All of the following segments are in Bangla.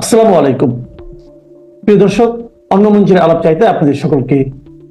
আসসালামু আলাইকুম। প্রিয় দর্শক অন্য মঞ্চের আলাপ চাইতে আপনাদের সকলকে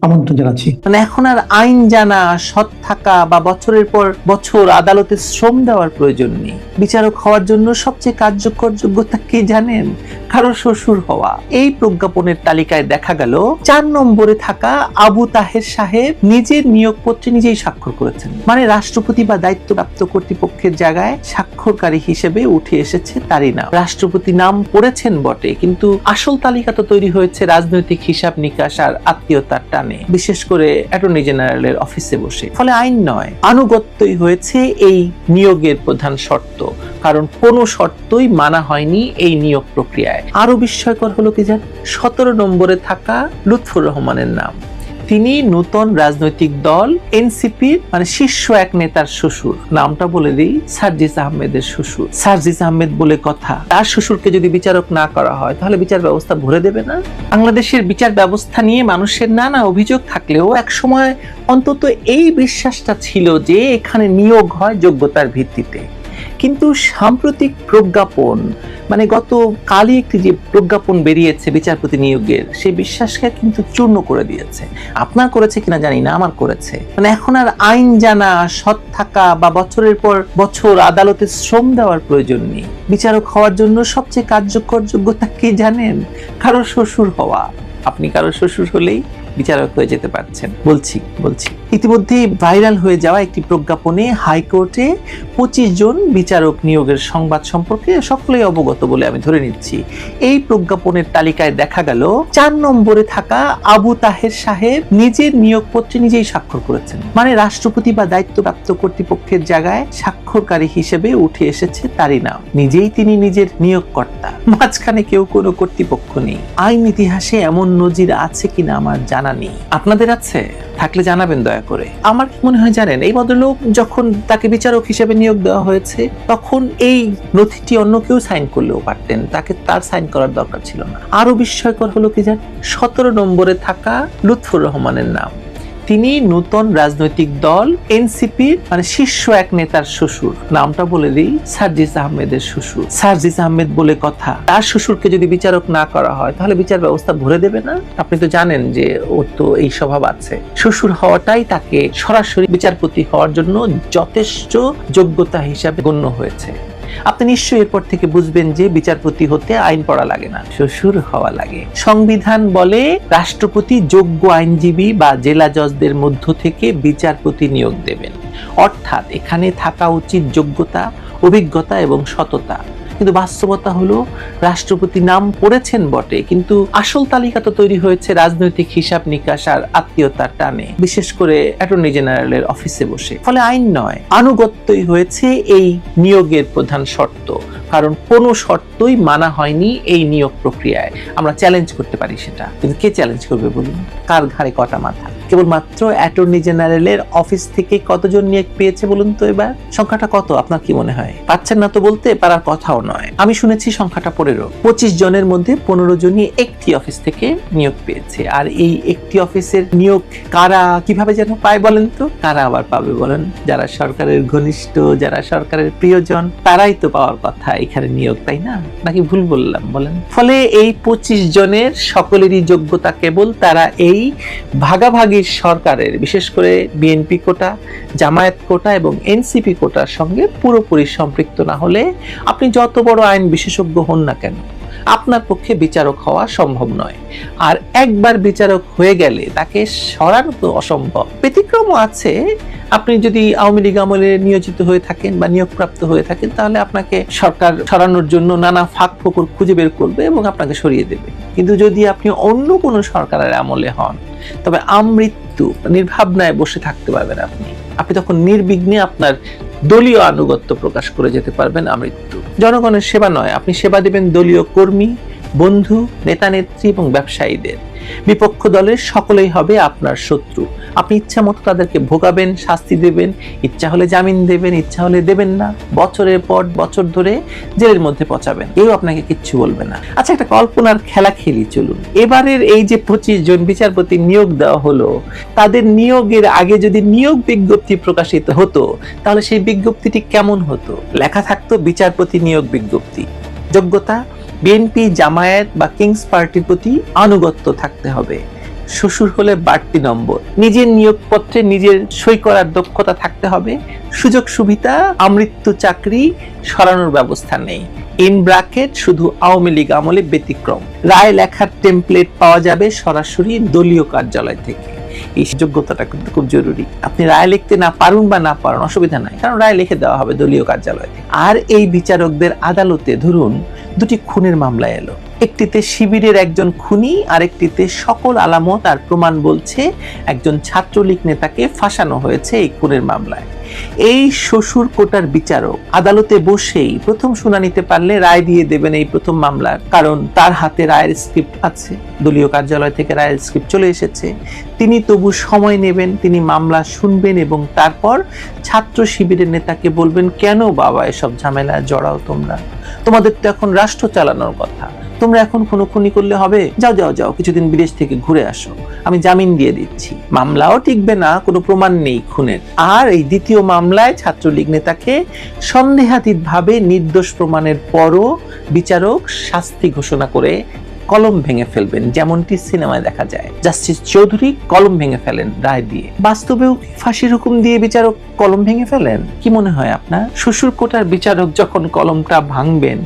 আমন্ত্রণ জানাচ্ছি। মানে এখন আর আইন জানা, সৎ থাকা বা বছরের পর বছর আদালতে শ্রম দেওয়ার প্রয়োজন নেই। বিচারক হওয়ার জন্য সবচেয়ে কার্যকর যোগ্যতা কি জানেন? কারও শ্বশুর হওয়া। এই প্রজ্ঞাপনের তালিকায় দেখা গেল, চার নম্বরে থাকা আবু তাহের সাহেব নিজের নিয়োগপত্রে নিজেই স্বাক্ষর করেছেন। মানে রাষ্ট্রপতি বা দায়িত্বপ্রাপ্ত কর্তৃপক্ষের জায়গায় স্বাক্ষরকারী হিসেবে উঠে এসেছে তারই নাম। রাষ্ট্রপতি নাম পড়েছেন বটে, কিন্তু আসল তালিকা তো তৈরি হয়েছে রাজনৈতিক হিসাব নিকাশ আর আত্মীয়তার টানে। বিশেষ করে অ্যাটর্নি জেনারেলের অফিসে বসে। ফলে আইন নয়, আনুগত্যই হয়েছে এই নিয়োগের প্রধান শর্ত। কারণ কোনো শর্তই মানা হয়নি এই নিয়োগ প্রক্রিয়ায়। আরও বিস্ময়কর হলো কি জান? সতেরো নম্বরে থাকা লুৎফুর রহমানের নাম। তিনি নতুন রাজনৈতিক দল এনসিপির মানে শীর্ষ এক নেতার শ্বশুর। নামটা বলে দিই, সার্জিস আহমেদের শ্বশুর। সার্জিস আহমেদ বলে কথা, তার শ্বশুরকে যদি বিচারক না করা হয়, তাহলে বিচার ব্যবস্থা ভরে দেবে না। বাংলাদেশের বিচার ব্যবস্থা নিয়ে মানুষের নানা অভিযোগ থাকলেও এক সময় অন্তত এই বিশ্বাসটা ছিল যে এখানে নিয়োগ হয় যোগ্যতার ভিত্তিতে। কিন্তু সাম্প্রতিক প্রজ্ঞাপন মানে গত কালই একটি যে প্রজ্ঞাপন বেরিয়েছে বিচারপতি নিয়োগের সেই বিশ্বাসকে কিন্তু চূর্ণ করে দিয়েছে। আপনার করেছে কিনা জানি না, আমার করেছে। মানে এখন আর আইন জানা, সৎ থাকা বা বছরের পর বছর আদালতে শ্রম দেওয়ার প্রয়োজন নেই। বিচারক হওয়ার জন্য সবচেয়ে কার্যকর যোগ্যতা কি জানেন? কারও শ্বশুর হওয়া। আপনি কারও শ্বশুর হলেই বিচারক হয়ে যেতে পারছেন। বলছি বলছি। ইতিমধ্যে ভাইরাল হয়ে যাওয়া একটি প্রজ্ঞাপনে হাইকোর্টে পঁচিশ জন বিচারক নিয়োগের সংবাদ সম্পর্কে সকলেই অবগত বলে আমি ধরে নিচ্ছি। এই প্রজ্ঞাপনের তালিকায় দেখা গেল, চার নম্বরে থাকা আবু তাহের সাহেব নিজের নিয়োগপত্রে নিজেই স্বাক্ষর করেছেন। মানে রাষ্ট্রপতি বা দায়িত্বপ্রাপ্ত কর্তৃপক্ষের জায়গায় স্বাক্ষরকারী হিসেবে উঠে এসেছে তারই নাম। নিজেই তিনি নিজের নিয়োগকর্তা। মাঝখানে কেউ কোনো কর্তৃপক্ষ নেই। আইন ইতিহাসে এমন নজির আছে কিনা আমার জানা নেই। আপনাদের আছে? থাকলে জানাবেন দয়া করে। আমার মনে হয় জানেন, এই ভদ্রলোক যখন তাকে বিচারক হিসেবে নিয়োগ দেওয়া হয়েছে, তখন এই নথিটি অন্য কেউ সাইন করলেও পারতেন। তাকে তার সাইন করার দরকার ছিল না। আরও বিস্ময়কর হলো কি জান সতেরো নম্বরে থাকা লুৎফুর রহমানের নাম। তিনি নতুন রাজনৈতিক দল এনসিপির মানে শীর্ষ এক নেতার শ্বশুর। নামটা বলে দিই, সার্জিস আহমেদের শ্বশুর। সার্জিস আহমেদ বলে কথা, তার শ্বশুরকে যদি বিচারক না করা হয়, তাহলে বিচার ব্যবস্থা ভরে দেবে না? আপনি তো জানেন যে ওর তো এই স্বভাব আছে। শ্বশুর হওয়াটাই তাকে সরাসরি বিচারপতি হওয়ার জন্য যথেষ্ট যোগ্যতা হিসাবে গণ্য হয়েছে। আপনি নিশ্চয়ই এরপর থেকে বুঝবেন যে বিচারপতি হতে আইন পড়া লাগে না, শ্বশুর হওয়া লাগে। সংবিধান বলে রাষ্ট্রপতি যোগ্য আইনজীবী বা জেলা জজদের মধ্য থেকে বিচারপতি নিয়োগ দেবেন। অর্থাৎ এখানে থাকা উচিত যোগ্যতা, অভিজ্ঞতা এবং সততা। কিন্তু বাস্তবতা হলো রাষ্ট্রপতি নাম পড়েছেন বটে, কিন্তু আসল তালিকা তো তৈরি হয়েছে রাজনৈতিক হিসাব নিকাশ আর আত্মীয়তার টানে, বিশেষ করে অ্যাটর্নি জেনারেলের অফিসে বসে। ফলে আইন নয়, আনুগত্যই হয়েছে এই নিয়োগের প্রধান শর্ত, কারণ কোনো শর্তই মানা হয়নি এই নিয়োগ প্রক্রিয়ায়। আমরা চ্যালেঞ্জ করতে পারি সেটা, কিন্তু কে চ্যালেঞ্জ করবে বলুন? কার ঘাড়ে কটা মাথা? কেবলমাত্র অ্যাটর্নি জেনারেলের অফিস থেকে কতজন নিয়োগ পেয়েছে বলুন তো এবার? সংখ্যাটা কত, আপনার কি মনে হয়? পাচ্ছেন না তো বলতে পারার কথাও নয়। আমি শুনেছি সংখ্যাটা পনেরো। পঁচিশ জনের মধ্যে পনেরো জনই একটি অফিস থেকে নিয়োগ পেয়েছে। আর এই একটি অফিসের নিয়োগ কারা কীভাবে যেন পায় বলেন তো? কারা আবার পাবে বলেন? যারা সরকারের ঘনিষ্ঠ, যারা সরকারের প্রিয়জন, তারাই তো পাওয়ার কথা এখানে নিয়োগ, তাই না? নাকি ভুল বললাম বলেন? ফলে এই পঁচিশ জনের সকলেরই যোগ্যতা কেবল তারা এই ভাগাভাগির সরকারের, বিশেষ করে বিএনপি কোটা, জামায়াত কোটা এবং এনসিপি কোটার সঙ্গে পুরোপুরি সম্পৃক্ত না হলে আপনি যত বড় আইন বিশেষজ্ঞ হন না কেন, আপনার পক্ষে বিচারক হওয়া সম্ভব নয়। আর একবার বিচারক হয়ে গেলে তাকে সরানো তো অসম্ভব। ব্যতিক্রমও আছে, আপনি যদি আওয়ামী লীগ আমলে নিয়োজিত হয়ে থাকেন বা নিয়োগপ্রাপ্ত হয়ে থাকেন তাহলে আপনাকে সরকার সরানোর জন্য নানা ফাঁক ফোকর খুঁজে বের করবে এবং আপনাকে সরিয়ে দেবে। কিন্তু যদি আপনি অন্য কোনো সরকারের আমলে হন, তবে আমৃত্যু নির্ভাবনায় বসে থাকতে পারবেন আপনি। আপনি তখন নির্বিঘ্নে আপনার দলীয় আনুগত্য প্রকাশ করে যেতে পারবেন আমৃত্যু। জনগণের সেবা নয়, আপনি সেবা দেবেন দলীয় কর্মী, বন্ধু নেতা নেত্রী এবং ব্যবসায়ীদের। বিপক্ষ দলের সকলেই হবে আপনার শত্রু। আপনি ইচ্ছা মতো তাদেরকে ভোগাবেন, শাস্তি দেবেন, ইচ্ছা হলে জামিন দেবেন, ইচ্ছা হলে দেবেন না। বছরের পর বছর ধরে জেলের মধ্যে পচাবেন। কেউ আপনাকে কিচ্ছু বলবে না। আচ্ছা একটা কল্পনার খেলা খেলি, চলুন। এবারের এই যে পঁচিশ জন বিচারপতি নিয়োগ দেওয়া হলো, তাদের নিয়োগের আগে যদি নিয়োগ বিজ্ঞপ্তি প্রকাশিত হতো, তাহলে সেই বিজ্ঞপ্তিটি কেমন হতো? লেখা থাকতো বিচারপতি নিয়োগ বিজ্ঞপ্তি। যোগ্যতা বিএনপি, জামায়াত বা কিংস পার্টির প্রতি আনুগত্য থাকতে হবে। শ্বশুর হলে বাড়তি নম্বর। নিজের নিয়োগপত্রে নিজের সই করার দক্ষতা থাকতে হবে। সুযোগ সুবিধা, আমৃত্যু চাকরি, সরানোর ব্যবস্থা নেই। ইন ব্রাকেট শুধু আওয়ামী লীগ আমলে ব্যতিক্রম। রায় লেখার টেমপ্লেট পাওয়া যাবে সরাসরি দলীয় কার্যালয় থেকে। এই যোগ্যতাটা কিন্তু খুব জরুরি। আপনি রায় লিখতে না পারুন বা না পারুন, অসুবিধা নাই। কারণ রায় লিখে দেওয়া হবে দলীয় কার্যালয়ে আর এই বিচারকদের আদালতে ধরুন দুটি খুনের মামলা এলো। একটিতে শিবিরের একজন খুনি আর একটিতে সকল আলামত আর প্রমাণ বলছে একজন ছাত্রলীগ নেতাকে ফাঁসানো হয়েছে এই খুনের মামলায়। এই শ্বশুর কোটার বিচারক। আদালতে বসেই প্রথম শুনানিতে পারলে রায় দিয়ে দেবেন এই প্রথম মামলার, কারণ তার হাতে রায়ের স্ক্রিপ্ট আছে। দলীয় কার্যালয় থেকে রায়ের স্ক্রিপ্ট চলে এসেছে। তিনি তবু সময় নেবেন, তিনি মামলা শুনবেন এবং তারপর ছাত্র শিবিরের নেতাকে বলবেন, কেন বাবা এসব ঝামেলায় জড়াও তোমরা? তোমাদের তো এখন রাষ্ট্র চালানোর কথা। তোমরা এখন কোনো খুনি করলে হবে? যাও যাও যাও, কিছুদিন বিদেশ থেকে ঘুরে আসো। আমি জামিন দিয়ে দিচ্ছি। মামলাও টিকবে না, কোনো প্রমাণ নেই খুনের। আর এই দ্বিতীয় মামলায় ছাত্রলীগ নেতাকে সন্দেহাতীতভাবে নির্দোষ প্রমাণের পরও বিচারক শাস্তি ঘোষণা করে কলম ভেঙে ফেলবেন, যেমনটি সিনেমায় দেখা যায়। জাস্টিস চৌধুরী কলম ভেঙে ফেলেন রায় দিয়ে। বাস্তবেও ফাঁসির হুকুম দিয়ে বিচারক কলম ভেঙে ফেলেন? কি মনে হয় আপনার? শ্বশুর কোটার বিচারক যখন কলমটা ভাঙবেন,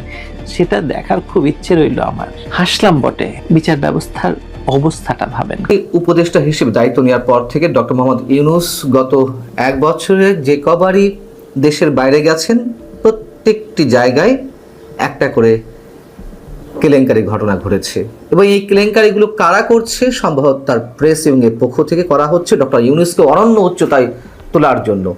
সেটা দেখার খুব ইচ্ছে রইল আমার। হাসলাম বটে। বিচার ব্যবস্থার অবস্থাটা ভাবেন। এই উপদেষ্টা হিসেবে দায়িত্ব নেওয়ার পর থেকে ডক্টর মোহাম্মদ ইউনুস গত এক বছরে যে কবারই দেশের বাইরে গেছেন, প্রত্যেকটি জায়গায় একটা করে কেলেঙ্কারি ঘটনা ঘটেছে। এবং এই কেলেঙ্কারিগুলো কারা করছে সম্ভবত তার প্রেস ইউনিয়নের পক্ষ থেকে করা হচ্ছে ডক্টর ইউনুসকে অনন্য উচ্চতায় তোলার জন্য।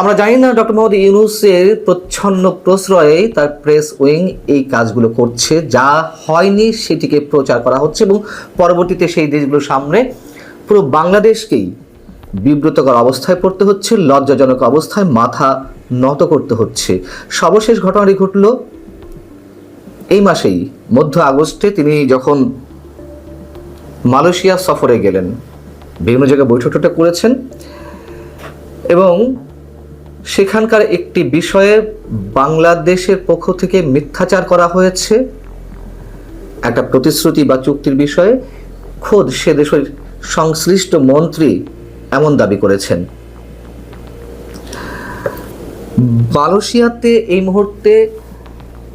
আমরা জানি না ডক্টর মোহাম্মদ ইউনুসের প্রচ্ছন্ন প্রশ্রয়ে তার প্রেস উইং এই কাজগুলো করছে। যা হয়নি সেটিকে প্রচার করা হচ্ছে এবং পরবর্তীতে সেই দেশগুলোর সামনে পুরো বাংলাদেশকেই বিব্রতকর অবস্থায় পড়তে হচ্ছে, লজ্জাজনক অবস্থায় মাথা নত করতে হচ্ছে। সর্বশেষ ঘটনাটি ঘটল এই মাসেই, মধ্য আগস্টে তিনি যখন মালয়েশিয়া সফরে গেলেন, বিভিন্ন জায়গায় বৈঠকটা করেছেন এবং সেখানকার একটি বিষয়ে বাংলাদেশের পক্ষ থেকে মিথ্যাচার করা হয়েছে। একটা প্রতিশ্রুতি বা চুক্তির বিষয়ে খোদ সে দেশের সংশ্লিষ্ট মন্ত্রী এমন দাবি করেছেন। মালয়েশিয়াতে এই মুহূর্তে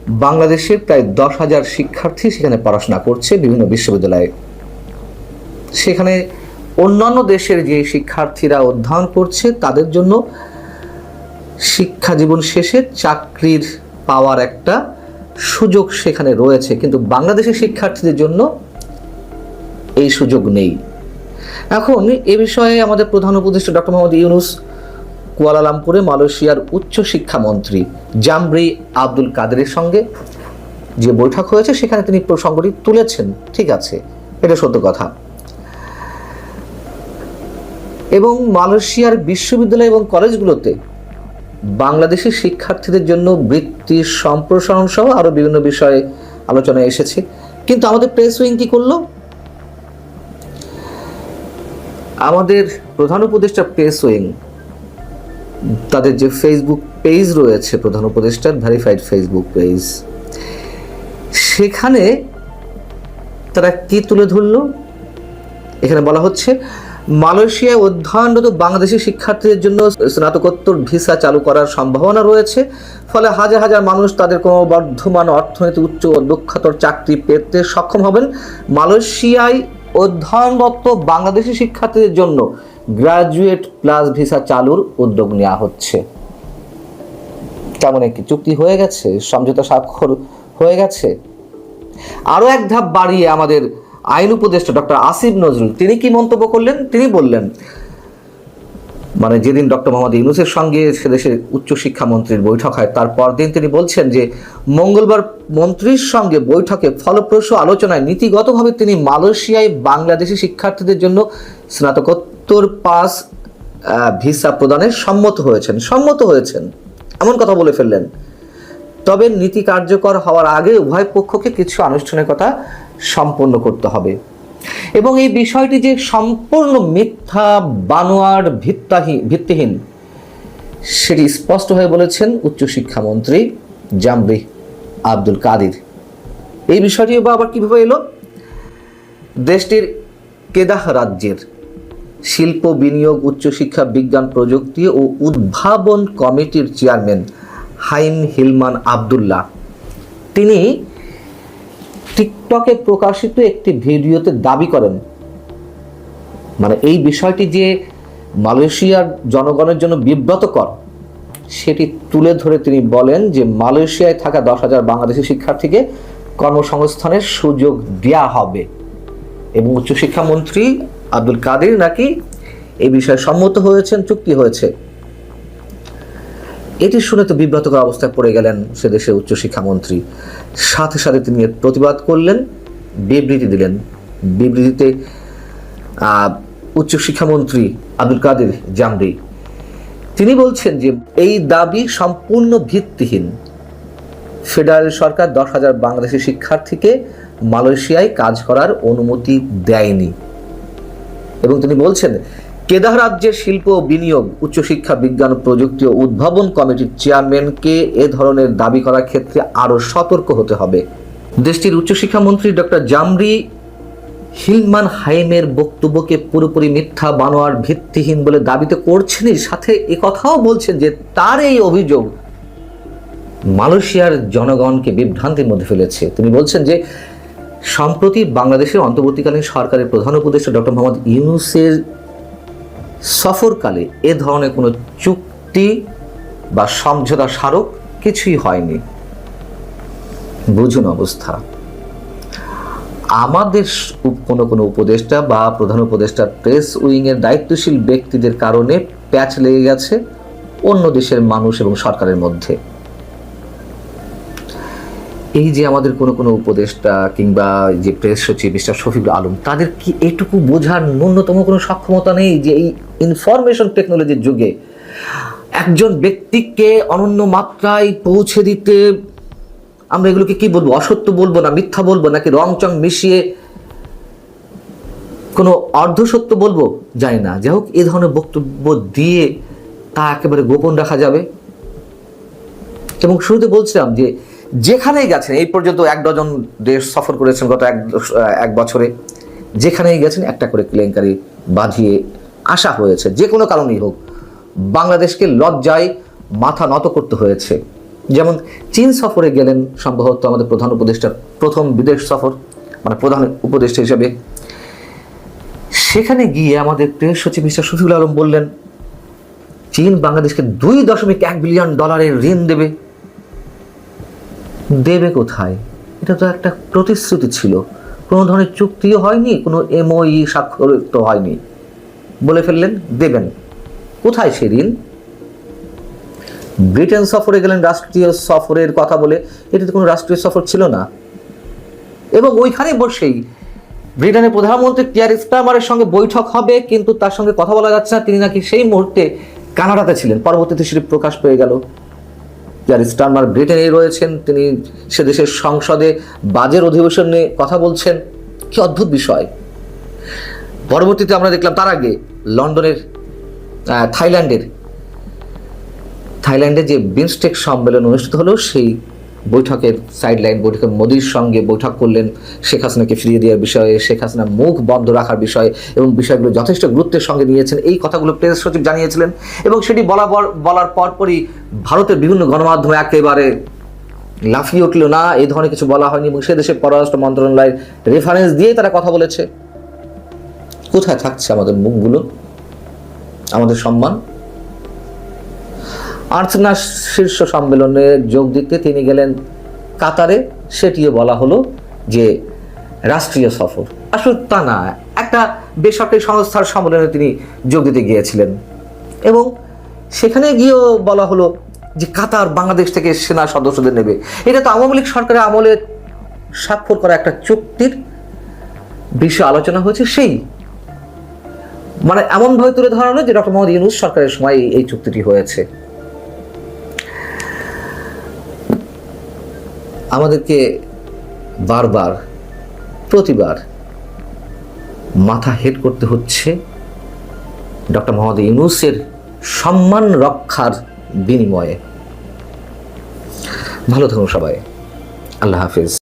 বাংলাদেশের প্রায় দশ হাজার শিক্ষার্থী সেখানে পড়াশোনা করছে বিভিন্ন বিশ্ববিদ্যালয়ে। সেখানে অন্যান্য দেশের যে শিক্ষার্থীরা অধ্যয়ন করছে, তাদের জন্য শিক্ষা জীবন শেষে চাকরির পাওয়ার একটা সুযোগ সেখানে রয়েছে, কিন্তু বাংলাদেশের শিক্ষার্থীদের জন্য এই সুযোগ নেই। এখন এ বিষয়ে আমাদের প্রধান উপদেষ্টা ডক্টর মোহাম্মদ ইউনুস কুয়ালালামপুরে মালয়েশিয়ার উচ্চ শিক্ষামন্ত্রী জামরি আব্দুল কাদেরের সঙ্গে যে বৈঠক হয়েছে, সেখানে তিনি প্রসঙ্গটি তুলেছেন। ঠিক আছে, এটা সত্য কথা। এবং মালয়েশিয়ার বিশ্ববিদ্যালয় এবং কলেজগুলোতে বাংলাদেশের শিক্ষার্থীদের জন্য বৃত্তি সম্প্রসারণ সহ আরও বিভিন্ন বিষয়ে আলোচনায় এসেছে। কিন্তু আমাদের প্রেস উইং কি করল? আমাদের প্রধান উপদেষ্টা প্রেস উইং, তাদের যে ফেসবুক পেজ রয়েছে, প্রধান উপদেষ্টার ভেরিফাইড ফেসবুক পেজ সেখানে তারা কি তুলে ধরলো? এখানে বলা হচ্ছে মালয়েশিয়ায় অধ্যয়নরত বাংলাদেশি শিক্ষার্থীদের জন্য স্নাতকোত্তর ভিসা চালু করার সম্ভাবনা রয়েছে। ফলে হাজার হাজার মানুষ তাদের কোনো বর্ধমান অর্থনীতি, উচ্চ দক্ষতর চাকরি পেতে সক্ষম হবেন। মালয়েশিয়ায় অধ্যয়নরত বাংলাদেশি শিক্ষার্থীদের জন্য গ্রাজুয়েট প্লাস ভিসা চালুর উদ্যোগ নেওয়া হচ্ছে। কেমন একটি চুক্তি হয়ে গেছে, সমঝোতা স্বাক্ষর হয়ে গেছে। আরও এক ধাপ বাড়িয়ে আমাদের আইন উপদেষ্টা ডক্টর আসিফ নজরুল, তিনি কি মন্তব্য করলেন? তিনি বললেন মানে যেদিন ডক্টর মোহাম্মদ ইউনুসের সঙ্গে সে দেশের উচ্চশিক্ষা মন্ত্রীর বৈঠক হয় তারপর দিন তিনি বলছেন যে, মঙ্গলবার মন্ত্রীর সঙ্গে বৈঠকে ফলপ্রসূ আলোচনায় নীতিগতভাবে তিনি মালয়েশিয়ায় বাংলাদেশি শিক্ষার্থীদের জন্য স্নাতকোত্তর পাস ভিসা প্রদানে সম্মত হয়েছেন সম্মত হয়েছেন। এমন কথা বলে ফেললেন। তবে নীতি কার্যকর হওয়ার আগে উভয় পক্ষকে কিছু আনুষ্ঠানিকতা সম্পন্ন করতে হবে। এবং এই বিষয়টি যে সম্পূর্ণ মিথ্যা, বানোয়ার ভিত্তাহীন ভিত্তিহীন, সেটি স্পষ্ট হয়ে বলেছেন উচ্চশিক্ষামন্ত্রী জামরি আব্দুল কাদির। এই বিষয়টিও বা আবার কীভাবে এলো? দেশটির কেদাহ রাজ্যের শিল্প বিনিয়োগ, উচ্চশিক্ষা, বিজ্ঞান, প্রযুক্তি ও উদ্ভাবন কমিটির চেয়ারম্যান হাইম হিলমান আবদুল্লাহ। তিনি টিকটকে প্রকাশিত একটি ভিডিওতে দাবি করেন। মানে এই বিষয়টি যে মালয়েশিয়ার জনগণের জন্য বিব্রতকর, সেটি তুলে ধরে তিনি বলেন যে মালয়েশিয়ায় থাকা দশ হাজার বাংলাদেশি শিক্ষার্থীকে কর্মসংস্থানের সুযোগ দেওয়া হবে। এবং উচ্চশিক্ষামন্ত্রী আব্দুল কাদের নাকি এই বিষয়ে সম্মত হয়েছেন, চুক্তি হয়েছে। এটি শুনে তো বিব্রতকর অবস্থায় পড়ে গেলেন সে দেশের উচ্চশিক্ষামন্ত্রী সাথে সাথে তিনি প্রতিবাদ করলেন, বিবৃতি দিলেন। বিবৃতিতে উচ্চশিক্ষামন্ত্রী আব্দুল কাদের জামরি, তিনি বলছেন যে এই দাবি সম্পূর্ণ ভিত্তিহীন। ফেডারেল সরকার দশ হাজার বাংলাদেশি শিক্ষার্থীকে মালয়েশিয়ায় কাজ করার অনুমতি দেয়নি। এবং তিনি বলছেন কেদাহ রাজ্যের শিল্প ও বিনিয়োগ, উচ্চশিক্ষা, বিজ্ঞান প্রযুক্তি ও উদ্ভাবন কমিটির চেয়ারম্যানকে এ ধরনের দাবি করার ক্ষেত্রে আরও সতর্ক হতে হবে। দেশটির উচ্চশিক্ষামন্ত্রী ডক্টর জামরি হিলমান হাইমের বক্তব্যকে পুরোপুরি মিথ্যা, বানোয়ার, ভিত্তিহীন বলে দাবি তো করছেনই সাথে এ কথাও বলছেন যে তার এই অভিযোগ মালয়েশিয়ার জনগণকে বিভ্রান্তির মধ্যে ফেলেছে। তিনি বলছেন যে সম্প্রতি বাংলাদেশের অন্তর্বর্তীকালীন সরকারের প্রধান উপদেষ্টা ডক্টর মোহাম্মদ ইউনুসের সফরকালে এ ধরনের কোনো চুক্তি বা সমঝোতা স্মারক কিছুই হয়নি। বুঝুন অবস্থা। আমাদের কোনো কোনো উপদেষ্টা বা প্রধান উপদেষ্টা প্রেস উইংয়ের দায়িত্বশীল ব্যক্তিদের কারণে প্যাচ লেগে গেছে অন্য দেশের মানুষ এবং সরকারের মধ্যে। এই যে আমাদের কোনো কোনো উপদেষ্টা কিংবা যে প্রেস সচিব মিস্টার শফিকুল আলম, তাদের কি এটুকু বোঝার ন্যূনতম কোনো সক্ষমতা নেই যে এই ইনফরমেশন টেকনোলজির যুগে একজন ব্যক্তিকে অনন্য মাত্রায় পৌঁছে দিতে আমরা এগুলোকে কি বলব, অসত্য বলব না, মিথ্যা বলব নাকি রং চং মিশিয়ে কোনো অর্ধসত্য বলব? জানি না। যাই হোক, এ ধরনের বক্তব্য দিয়ে তা একেবারে গোপন রাখা যাবে। এবং শুরুতে বলছিলাম যে যেখানেই গেছেন, এই পর্যন্ত এক ডজন দেশ সফর করেছেন গত এক এক বছরে, যেখানেই গেছেন একটা করে কেলেঙ্কারি বাঁধিয়ে আসা হয়েছে, যে কোনো কারণেই হোক, বাংলাদেশকে লজ্জায় মাথা নত করতে হয়েছে। যেমন চীন সফরে গেলেন সম্ভবত আমাদের প্রধান উপদেষ্টার প্রথম বিদেশ সফর মানে প্রধান উপদেষ্টা হিসেবে। সেখানে গিয়ে আমাদের প্রেস সচিব মিস্টার শফিউল আলম বললেন, চীন বাংলাদেশকে দুই দশমিক এক বিলিয়ন ডলারের ঋণ দেবে। দেবে কোথায়? এটা তো একটা প্রতিশ্রুতি ছিল। কোনো ধরনের চুক্তিও হয়নি, কোনো এমওই স্বাক্ষরিত হয়নি। বলে ফেললেন, দেবেন। কোথায় সে ঋণ ব্রিটেন সফরে গেলেন, রাষ্ট্রীয় সফরের কথা বলে। এটা তো কোনো রাষ্ট্রীয় সফর ছিল না। এবং ওইখানে বসেই ব্রিটেনের প্রধানমন্ত্রী কিয়ার স্টামারের সঙ্গে বৈঠক হবে, কিন্তু তার সঙ্গে কথা বলা যাচ্ছে না। তিনি নাকি সেই মুহূর্তে কানাডাতে ছিলেন। পরবর্তীতে সেটি প্রকাশ পেয়ে গেল। যার স্টারমার ব্রিটেনে রয়েছেন, তিনি সে দেশের সংসদে বাজের অধিবেশন নিয়ে কথা বলছেন। কি অদ্ভুত বিষয়। পরবর্তীতে আমরা দেখলাম তার আগে লন্ডনের থাইল্যান্ডের, থাইল্যান্ডে যে বিমস্টেক সম্মেলন অনুষ্ঠিত হলো, সেই বৈঠকের সাইডলাইন বৈঠকে মোদির সঙ্গে বৈঠক করলেন শেখ হাসিনাকে ফিরিয়ে দেওয়ার বিষয়ে, শেখ হাসিনা মুখ বন্ধ রাখার বিষয়ে এবং বিষয়গুলো যথেষ্ট গুরুত্বের সঙ্গে নিয়েছেন। এই কথাগুলো প্রেস সচিব জানিয়েছিলেন এবং সেটি বলা বলার পরপরই ভারতের বিভিন্ন গণমাধ্যমে একেবারে লাফিয়ে উঠল না এই ধরনের কিছু বলা হয়নি এবং সে দেশের পররাষ্ট্র মন্ত্রণালয়ের রেফারেন্স দিয়ে তারা কথা বলেছে। কোথায় থাকছে আমাদের মুখগুলো? আমাদের সম্মান? আর্চনা শীর্ষ সম্মেলনে যোগ দিতে তিনি গেলেন কাতারে। সেটিও বলা হলো যে রাষ্ট্রীয় সফর। আসলে তা না একটা বেসরকারি সংস্থার সম্মেলনে তিনি যোগ দিতে গিয়েছিলেন। এবং সেখানে গিয়েও বলা হলো যে কাতার বাংলাদেশ থেকে সেনা সদস্যদের নেবে। এটা তো আওয়ামী লীগ সরকারের আমলে স্বাক্ষর করা একটা চুক্তির বিষয়ে আলোচনা হয়েছে সেই। মানে এমনভাবে তুলে ধরানো যে ডক্টর মোহাম্মদ ইউনুস সরকারের সময় এই- এই চুক্তিটি হয়েছে। আমাদেরকে বারবার, প্রতিবার মাথা হেট করতে হচ্ছে ডক্টর মোহাম্মদ ইউনুসের সম্মান রক্ষার বিনিময়ে। ভালো থাকুন সবাই। আল্লাহ হাফিজ।